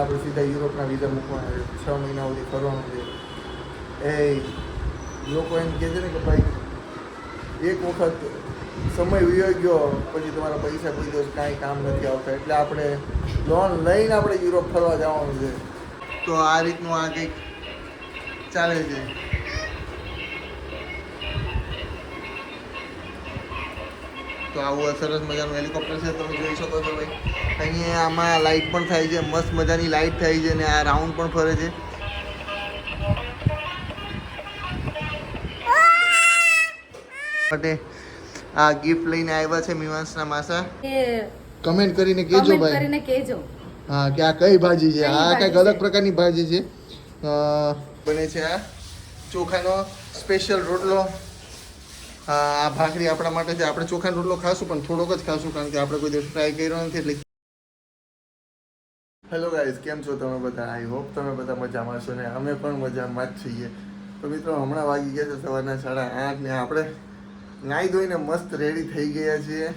આપણે સીધા યુરોપના વિઝા મૂકવાના છે. છ મહિના સુધી ફરવાનું છે. એ લોકો એમ કહે છે ને કે ભાઈ, એક વખત સમય વિયો ગયો, પછી તમારા પૈસા કોઈ દિવસ કાંઈ કામ નથી આવતા. એટલે આપણે લોન લઈને આપણે યુરોપ ફરવા જવાનું છે. તો આ રીતનું આ કંઈક ચાલે છે. તો આવું સરસ મજાનું હેલિકોપ્ટર છે તમે જોઈ શકો છો ભાઈ. અહીંયા આમાં લાઇટ પણ થાય છે મસ્ત મજાની લાઇટ થાય છે અને આ રાઉન્ડ પણ ફરે છે. માટે આ ગિફ્ટ લઈને આવ્યા છે મીમાંસના માસા. કમેન્ટ કરીને કહેજો ભાઈ. કરીને કહેજો. હા કે આ કઈ ભાજી છે? આ કંઈક અલગ પ્રકારની ભાજી છે. બને છે આ ચોખાનો સ્પેશિયલ રોટલો. આ ભાખરી આપણા માટે છે. આપણે ચોખાનો રોટલો ખાશું, પણ થોડોક જ ખાશું, કારણ કે આપણે કોઈ દિવસ ટ્રાય કર્યો નથી, એટલે હેલો ગાઈઝ કેમ છો તમે બધા? આઈ હોપ તમે બધા મજામાં છો ને અમે પણ મજામાં જ છીએ. તો મિત્રો, હમણાં વાગી ગયા છે સવારના સાડા આઠ ને આપણે નાહી ધોઈને મસ્ત રેડી થઈ ગયા છીએ.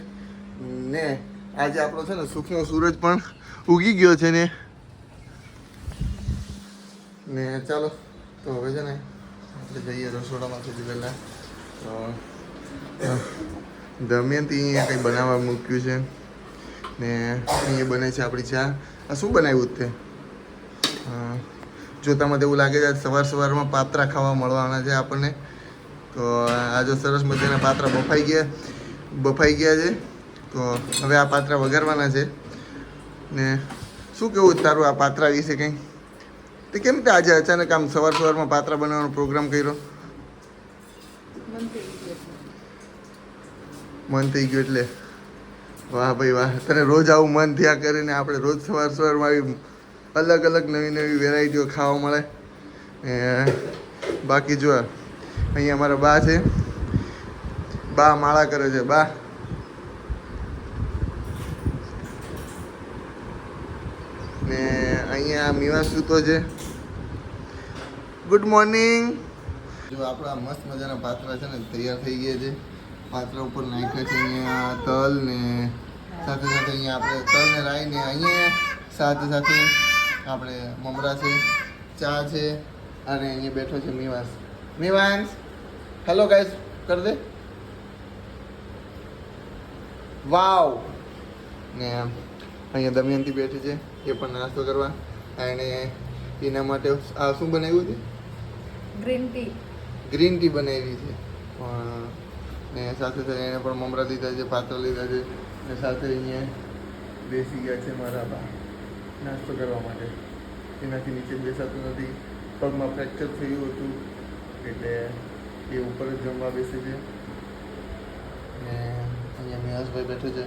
ને આજે આપણો છે ને સુખનો સૂરજ પણ ઉગી ગયો છે ને. ને ચાલો, તો હવે છે ને આપણે જઈએ રસોડામાં સુધી પહેલાં તો દમયંતી અહીંયા કંઈ બનાવવા મૂક્યું છે. ને અહીંયા બને છે આપણી ચા. આ શું બનાવ્યું તે? જો તમને એવું લાગે છે સવાર સવારમાં પાત્રા ખાવા મળવાના છે આપણને. તો આ જો સરસ મજાના પાત્રા બફાઈ ગયા. બફાઈ ગયા છે. તો હવે આ પાત્રા વઘારવાના છે. ને શું કેવું તારું આ પાત્રા વિશે કંઈ? તે કેમ તે આજે અચાનક આમ સવાર સવારમાં પાત્રા બનાવવાનો પ્રોગ્રામ કર્યો? મન થઈ ગયું એટલે. વાહ ભાઈ વાહ. તને રોજ આવું મન થયા કરીને આપણે રોજ સવાર સવારમાં આવી અલગ અલગ નવી નવી વેરાયટીઓ ખાવા મળે. બાકી જો, અહીંયા અમારા બા છે. બા માળા કરે છે, બા. ને અહીંયા મીવા સૂતો છે. Good morning. જો આપણા મસ્ત મજાના પાત્રા છે ને, તૈયાર થઈ ગયા છે. પાત્રા ઉપર નાખ્યા છે અહીંયા તલ ને સાથે સાથે અહીંયા આપણે તલ ને રાઈ ને અહીંયા સાથે સાથે આપણે મમરા છે ચા છે અને અહીંયા બેઠો છે મીવાસ મીવાંશ હેલો ગાઈસ કર દે. વાવ. ને અહીંયા દમયંતી બેઠી છે એ પણ નાસ્તો કરવા. અને એના માટે આ શું બનાવ્યું છે ગ્રીન ટી. ગ્રીન ટી બનાવી છે. પણ ને સાથે સાથે એને પણ મમરા લીધા છે પાત્ર લીધા છે ને સાથે અહીંયા બેસી ગયા છે મારા બા નાસ્તો કરવા માટે. એનાથી નીચે બેસાતું નથી. પગમાં ફ્રેક્ચર થયું હતું એટલે એ ઉપર જ જમવા બેસે છે. ને અહીંયા મેહસભાઈ બેઠો છે.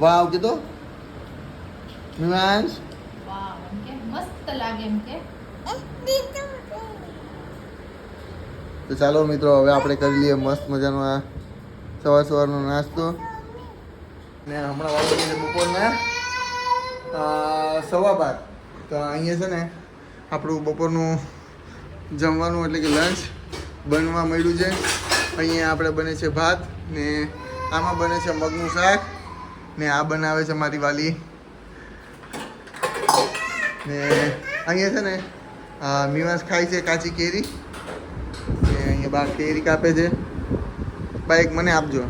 વાવ કીધો હિમાંશ? વાવ એમ કે મસ્ત લાગે એમ કે. તો ચાલો મિત્રો, હવે આપણે કરી લઈએ મસ્ત મજાનો આ સવાર સવારનો નાસ્તો. ને હમણાં વાગી છે બપોરના. સવા બાર. તો અહીંયા છે ને આપણું બપોરનું જમવાનું એટલે કે લંચ બનવા મળ્યું છે. અહીંયા આપણે બને છે ભાત ને આમાં બને છે મગનું શાક ને આ બનાવે છે મારી વાલી. ને અહીંયા છે ને મીવાસ ખાય છે કાચી કેરી. બા કેરી કાપે છે? બા એક મને આપજો.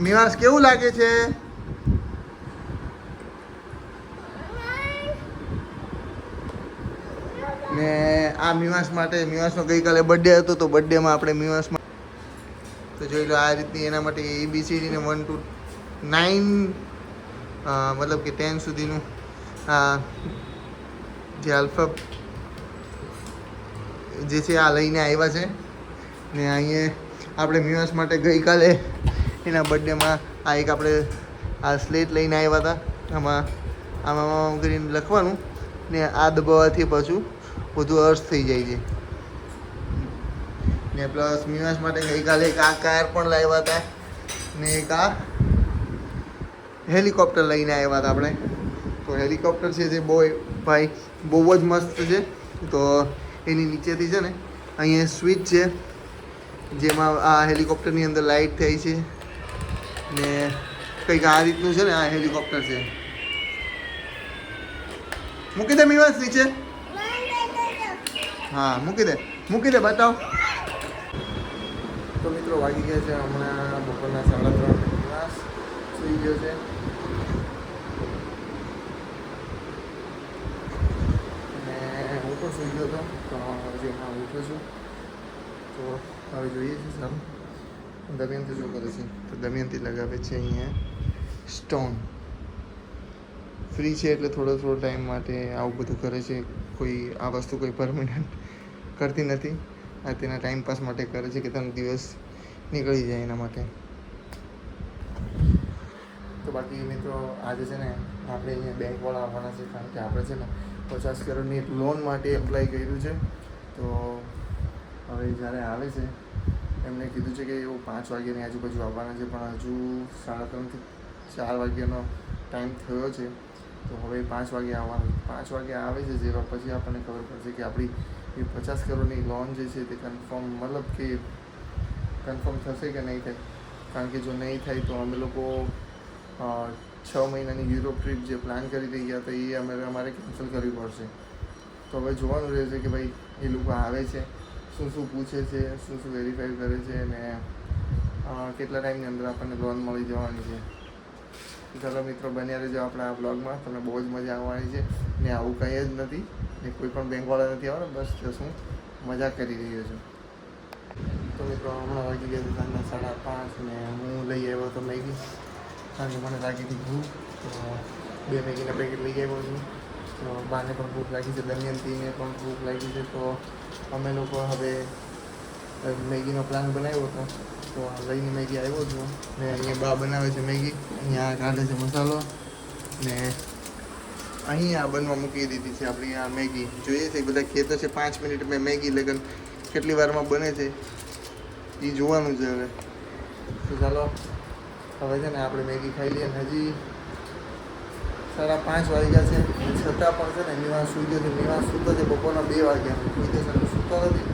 નિવાસ કેવું લાગે છે? ને આ મીવાંશ માટે મીવાંશનો ગઈકાલે બર્થડે હતો તો બર્થડેમાં આપણે મિવાસમાં તો જોઈ લો આ રીતની એના માટે એબીસીડી ને વન ટુ નાઇન મતલબ કે ટેન સુધીનું જે આલ્ફા જે છે આ લઈને આવ્યા છે. ને અહીંયા આપણે મ્યુઝ માટે ગઈકાલે એના બર્થડેમાં આ એક આપણે આ સ્લેટ લઈને આવ્યા હતા. આમાં આમાં કરીને લખવાનું. ને આ દબાવવાથી પાછું બધું અર્થ થઈ જાય છે. ને પ્લસ મ્યુઝ માટે ગઈકાલે એક આ કાર પણ લાવ્યા હતા. ને એક આ હેલિકોપ્ટર લઈને આવ્યા હતા આપણે. તો હેલિકોપ્ટર છે જે બહુ ભાઈ, બહુ જ મસ્ત છે. તો એની નીચેથી છે ને, અહીંયા સ્વિચ છે, જેમાં આ હેલિકોપ્ટરની અંદર લાઇટ થાય છે ને કંઈક આ રીતનું છે ને આ હેલિકોપ્ટર છે. મૂકી દે મીવાસ નીચે. હા, મૂકી દે મૂકી દે, બતાવ. તો મિત્રો વાગી ગયા છે હમણાં બપોરના સાડા ત્રણ સુઈ ગયો છે અને સુઈ ગયો હતો તો હજી હમણાં ઉઠ્યો છું તો હવે જોઈએ છે સારું દમયંતી શું કરે છે તો દમયંતી લગાવે છે અહીંયા સ્ટોન ફ્રી છે એટલે થોડો થોડો ટાઈમ માટે આવું બધું કરે છે કોઈ આ વસ્તુ કોઈ પરમનન્ટ કરતી નથી આ તેના ટાઈમ પાસ માટે કરે છે કે તેનો દિવસ નીકળી જાય એના માટે તો બાકી મિત્રો આજે છે ને આપણે અહીંયા બેંકવાળા આવવાના છે કારણ કે આપણે છે ને પચાસ કરોડની એક લોન માટે એપ્લાય કર્યું છે. તો હવે જ્યારે આવે છે એમણે કીધું છે કે એવું પાંચ વાગ્યાની આજુબાજુ આવવાના છે, પણ હજુ સાડા ત્રણથી ચાર વાગ્યાનો ટાઈમ થયો છે. તો હવે પાંચ વાગે આવવાનું, પાંચ વાગે આવે છે જેવા પછી આપણને ખબર પડશે કે આપણી એ પચાસ કરોડની લોન જે છે તે કન્ફર્મ મતલબ કે કન્ફર્મ થશે કે નહીં થાય. કારણ કે જો નહીં થાય તો અમે લોકો છ મહિનાની યુરોપ ટ્રીપ જે પ્લાન કરી રહ્યા હતા એ અમે અમારે કેન્સલ કરવી પડશે. તો હવે જોવાનું રહેશે કે ભાઈ એ લોકો આવે છે, શું શું પૂછે છે, શું શું વેરીફાઈ કરે છે અને કેટલા ટાઈમની અંદર આપણને લોન મળી જવાની છે. ચાલો મિત્રો, બન્યા રહેજો આપણા આ બ્લોગમાં તમને બહુ જ મજા આવવાની છે. ને આવું કંઈ જ નથી. ને કોઈ પણ બેંકવાળા નથી આવવાના. બસ જસ હું મજા કરી રહ્યો છું. તો મિત્રો, હમણાં વાગી ગયા સાંજના સાડા પાંચ ને હું લઈ આવ્યો તો મેગી. કારણ મને લાગી હતી ભૂખ બે મેગીના પેકેટ લઈ આવ્યો છું. તો બાને પણ ભૂખ લાગી છે દમયંતીને પણ ભૂખ લાગી છે, તો અમે લોકો હવે મેગીનો પ્લાન બનાવ્યો હતો. તો લઈને મેગી આવ્યો છું. ને અહીંયા બા બનાવે છે મેગી, અહીંયા કાઢે છે મસાલો. ને અહીંયા બનવા મૂકી દીધી છે આપણી આ મેગી. જોઈએ છે, બધા કહેતા છે પાંચ મિનિટ મેં મેગી લગન કેટલી વારમાં બને છે. એ જોવાનું છે હવે. તો ચાલો. હવે છે ને આપણે મેગી ખાઈ લઈએ હજી સાડા પાંચ વાગ્યા છે. છતાં પણ છે ને નિવાસ સૂઈ ગયો છે. નિવાસ સૂતો છે બપોરના બે વાગ્યા. સૂઈ ગયો છે સૂતો નથી.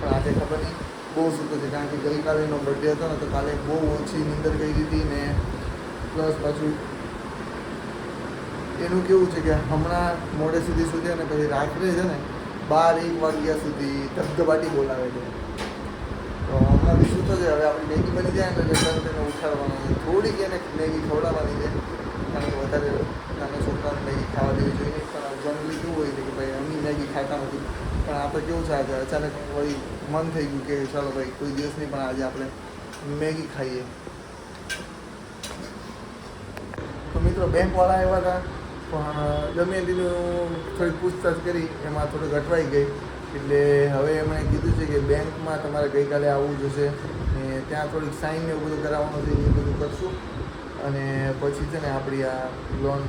પણ આજે ખબર નહીં, બહુ સૂતો છે. કારણ કે ગઈકાલે એનો બર્થડે હતો ને, તો કાલે બહુ ઓછી નીંદર કરી દીધી ને પ્લસ પાછું એનું કેવું છે કે હમણાં મોડે સુધી સુધી અને પછી રાત્રે છે ને બાર એક વાગ્યા સુધી ધબધબાટી બોલાવે છે. તો સૂતો શું હવે આપણી મેગી બની જાય ને એટલે એને ઉઠાડવાનું છે. થોડીક એને મેગી ખવડાવવાની છે. કારણ કે વધારે નાના છોકરાને મેગી ખાવા દેવી જોઈએ પણ જનરલી કેવું હોય છે કે ભાઈ અમી મેગી ખાતા નથી. પણ આપણે કેવું છે આજે અચાનક વળી મન થઈ ગયું કે ચાલો ભાઈ કોઈ દિવસ નહીં પણ આજે આપણે મેગી ખાઈએ. તો મિત્રો બેંકવાળા આવ્યા હતા. પણ દમયંતીનું થોડી પૂછતાછ કરી, એમાં થોડું અટવાઈ ગઈ. એટલે હવે એમણે કીધું છે કે બેંકમાં તમારે ગઈકાલે આવવું જોશે. ને ત્યાં થોડીક સાઇન એવું બધું કરાવવાનું છે એ બધું કરશું. અને પછી છે ને આપણી આ લોન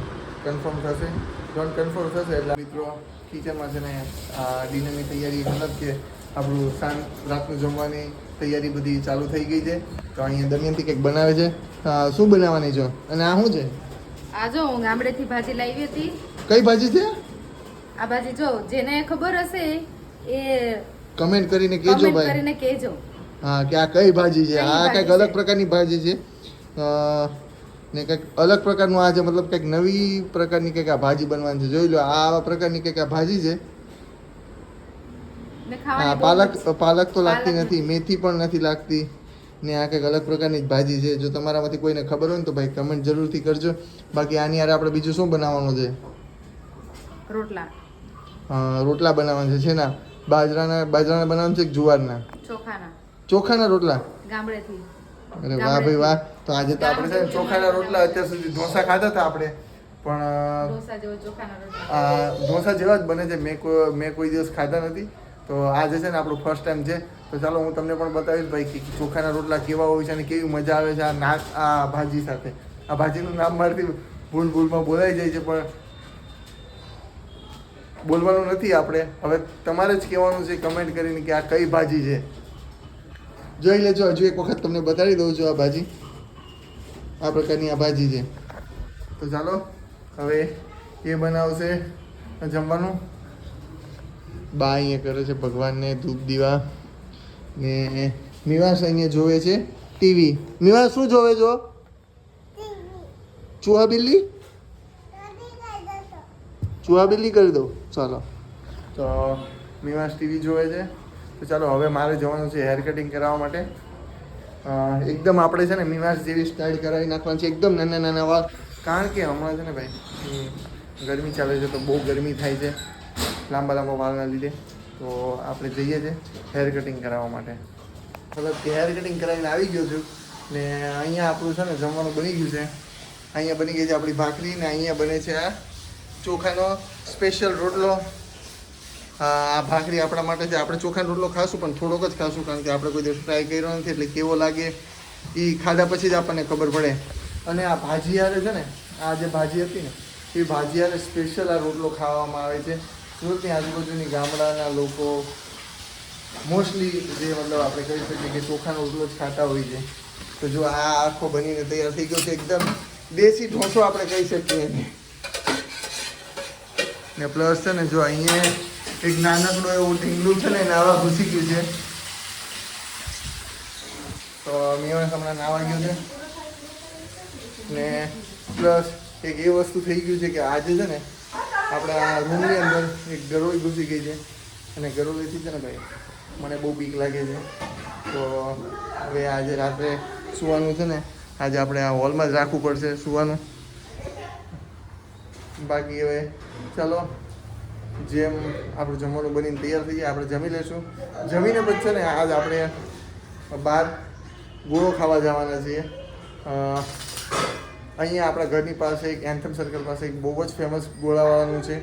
કન્ફર્મ થશે. લોન કન્ફર્મ થશે એટલે મિત્રો કિચનમાં છે ને આ ડિનરની તૈયારી મતલબ કે આપણું સાંજ રાતનું જમવાની તૈયારી બધી ચાલુ થઈ ગઈ છે. તો અહીંયા દમયંતી કંઈક બનાવે છે. શું બનાવવાની છો? અને આ શું છે? આ જો ગામડેથી ભાજી લાવી હતી. કઈ ભાજી છે? આ ભાજી જો જેને ખબર હશે એ કમેન્ટ કરીને કહેજો ભાઈ. કરીને કહેજો. હા કે આ કઈ ભાજી છે? આ કંઈક અલગ પ્રકારની ભાજી છે. ને કંઈક અલગ પ્રકારનું આ છે મતલબ કંઈક નવી પ્રકારની કંઈક આ ભાજી બનવાની છે. જોઈ લો આ આવા પ્રકારની કંઈક આ ભાજી છે. હા પાલક પાલક તો લાગતી નથી મેથી પણ નથી લાગતી. ને આ કંઈક અલગ પ્રકારની જ ભાજી છે. જો તમારામાંથી કોઈને ખબર હોય ને તો ભાઈ કમેન્ટ જરૂરથી કરજો. બાકી આની યાર આપણે બીજું શું બનાવવાનું છે? રોટલા. રોટલા બનાવવાના છે શેના બાજરાના બાજરાના બનાવવાનું છે કે જુવારના. ચોખાના. ચોખાના રોટલા? ગામડેથી. અરે વાહ ભાઈ વાહ. તો આજે તો આપણે છે ચોખાના રોટલા અત્યાર સુધી ઢોસા ખાધા હતા આપણે. પણ આ ઢોસા જેવા જ બને છે. મેં કોઈ મેં કોઈ દિવસ ખાધા નથી. તો આજે છે ને આપણું ફર્સ્ટ ટાઈમ છે. તો ચાલો હું તમને પણ બતાવીશ ભાઈ કે ચોખાના રોટલા કેવા હોય છે અને કેવી મજા આવે છે આ નાક આ ભાજી સાથે. આ ભાજીનું નામ મારથી ભૂલ ભૂલમાં બોલાઈ જાય છે પણ બોલવાનું નથી આપણે. હવે તમારે જ કહેવાનું છે કમેન્ટ કરીને કે આ કઈ ભાજી છે. જોઈ લેજો હજુ એક વખત તમને બતાવી દઉં છું આ ભાજી. આ પ્રકારની આ ભાજી છે. તો ચાલો હવે એ બનાવશે જમવાનું. બા અહીંયા કરે છે ભગવાનને ધૂપ દીવા ને મિવાસ અહીંયા જોવે છે ટીવી. મિવાસ શું જોવે છો? ચૂહા બિલ્લી બિલ્લી કરી દો ચાલો. તો મીવાસ ટીવી જોવે છે. તો ચાલો, હવે મારે જવાનું છે હેર કટિંગ કરાવવા માટે. એકદમ આપણે છે ને મીવાસ જેવી સ્ટાઇલ કરાવી નાખવાની છે. એકદમ નાના નાના વાળ. કારણ કે હમણાં છે ને ભાઈ ગરમી ચાલે છે તો બહુ ગરમી થાય છે લાંબા લાંબા વાળના લીધે. તો આપણે જઈએ છીએ હેર કટિંગ કરાવવા માટે. મતલબ કે હેર કટિંગ કરાવીને આવી ગયો છું ને અહીંયા આપણું છે ને જમવાનું બની ગયું છે. અહીંયા બની ગઈ છે આપણી ભાખરી ને અહીંયા બને છે આ ચોખાનો સ્પેશિયલ રોટલો. આ ભાખરી આપણા માટે છે. આપણે ચોખાનો રોટલો ખાશું, પણ થોડોક જ ખાશું, કારણ કે આપણે કોઈ દિવસ ટ્રાય કર્યો નથી, એટલે કેવો લાગે એ ખાધા પછી જ આપણને ખબર પડે. અને આ ભાજી હારે છે ને, આ જે ભાજી હતી ને, એ ભાજી હારે સ્પેશિયલ આ રોટલો ખાવામાં આવે છે. સુરતની આજુબાજુની ગામડાના લોકો મોસ્ટલી જે મતલબ આપણે કહી શકીએ કે ચોખાનો રોટલો જ ખાતા હોય છે. તો જો આ આખો બનીને તૈયાર થઈ ગયો છે, એકદમ દેશી ઢોસો આપણે કહી શકીએ. ને પ્લસ છે ને જો અહીંયા એક નાનકડું એવું ઢીંગલું છે ને નાવા ઘૂસી ગયું છે. તો મેં હમણાં નાવા ગયું છે. ને પ્લસ એક એ વસ્તુ થઈ ગયું છે કે આજે છે ને આપણા રૂમની અંદર એક ગરોળી ઘૂસી ગઈ છે. અને ગરોળીથી છે ને ભાઈ મને બહુ બીક લાગે છે. તો હવે આજે રાત્રે સુવાનું છે ને આજે આપણે આ હોલમાં જ રાખવું પડશે સુવાનું. બાકી હવે. ચાલો, જેમ આપણું જમવાનું બનીને તૈયાર થઈ જાય, આપણે જમી લઈશું. જમીને પછી છે ને આજ આપણે બહાર ગોળો ખાવા જવાના છીએ. અહીંયા આપણા ઘરની પાસે એક એન્થમ સર્કલ પાસે એક બહુ જ ફેમસ ગોળાવાળાનું છે.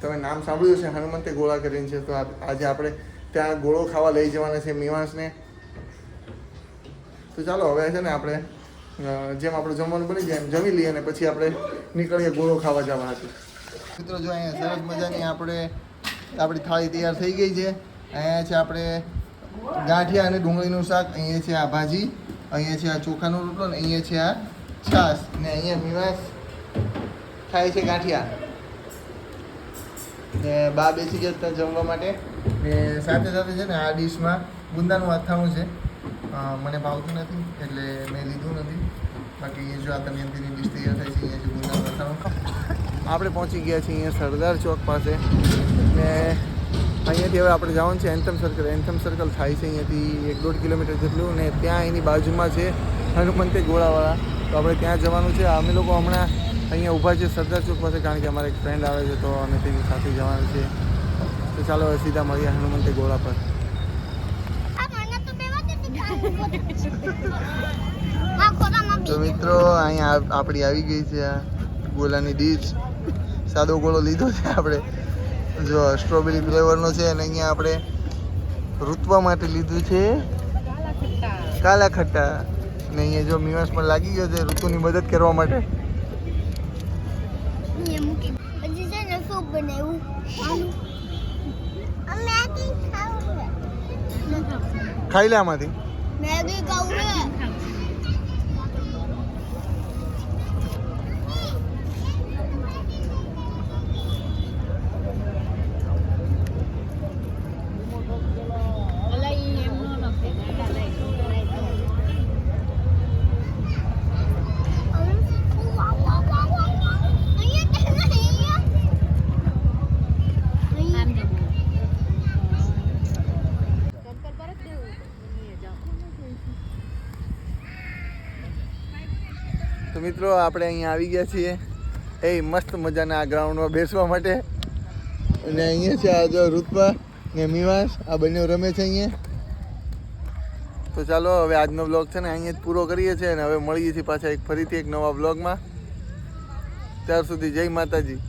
તમે નામ સાંભળ્યું છે હનુમંતે ગોળા કરીને છે, તો આજે આપણે ત્યાં ગોળો ખાવા લઈ જવાના છે મીમાંસને તો ચાલો, હવે છે ને આપણે જેમ આપણું જમવાનું બની જાય એમ જમી લઈએ અને પછી આપણે નીકળીએ ગોળો ખાવા જવા હતી મિત્રો, જો અહીંયા સરસ મજાની આપણે, આપણી થાળી તૈયાર થઈ ગઈ છે. અહીંયા છે આપણે ગાંઠિયા અને ડુંગળીનું શાક, અહીંયા છે આ ભાજી, અહીંયા છે આ ચોખાનો રોટલો અને અહીંયા છે આ છાશ. ને અહીંયા મીવાસ થાય છે ગાંઠિયા. ને બા બેસી હતા જમવા માટે. ને સાથે સાથે છે ને આ ડીશમાં ગુંદાનું અથાણું છે. મને ભાવતું નથી, એટલે મેં લીધું નથી. બાકી અહીંયા જો આ તૈયાર થાય છે અહીંયા આપણે પહોંચી ગયા છીએ અહીંયા સરદાર ચોક પાસે. ને અહીંયાથી હવે આપણે જવાનું છે એન્થમ સર્કલ એન્થમ સર્કલ થાય છે અહીંયાથી એક દોઢ કિલોમીટર જેટલું ને ત્યાં એની બાજુમાં છે હનુમંતે ગોળાવાળા. તો આપણે ત્યાં જવાનું છે. અમે લોકો હમણાં અહીંયા ઊભા છે સરદાર ચોક પાસે કારણ કે અમારા એક ફ્રેન્ડ આવે છે તો અમે તેની સાથે જવાનું છે. તો ચાલો હવે સીધા મળીએ હનુમંતે ગોળા પર. તો મિત્રો અહીંયા આપણી આવી ગઈ છે આ ગોલાની ડીશ સાદો ગોળો લીધો છે આપણે. જો સ્ટ્રોબેરી ફ્લેવરનો છે અને અહીંયા આપણે રૂતવા માટે લીધું છે કાલા ખટ્ટા. ને અહીંયા જો મીવાસ પણ લાગી ગયો છે ઋતુની મદદ કરવા માટે. ખાઈ લે આમાંથી. મેગી ખાવું તો મિત્રો, આપણે અહીંયા આવી ગયા છીએ. એ મસ્ત મજાના આ ગ્રાઉન્ડમાં બેસવા માટે. અને અહીંયા છે આ જો ને મીવાસ. આ બંને રમે છે અહીંયા. તો ચાલો, હવે આજનો બ્લોગ છે ને અહીંયા જ પૂરો કરીએ છીએ અને હવે મળીએ છીએ પાછા એક ફરીથી એક નવા બ્લોગમાં ત્યાર સુધી જય માતાજી.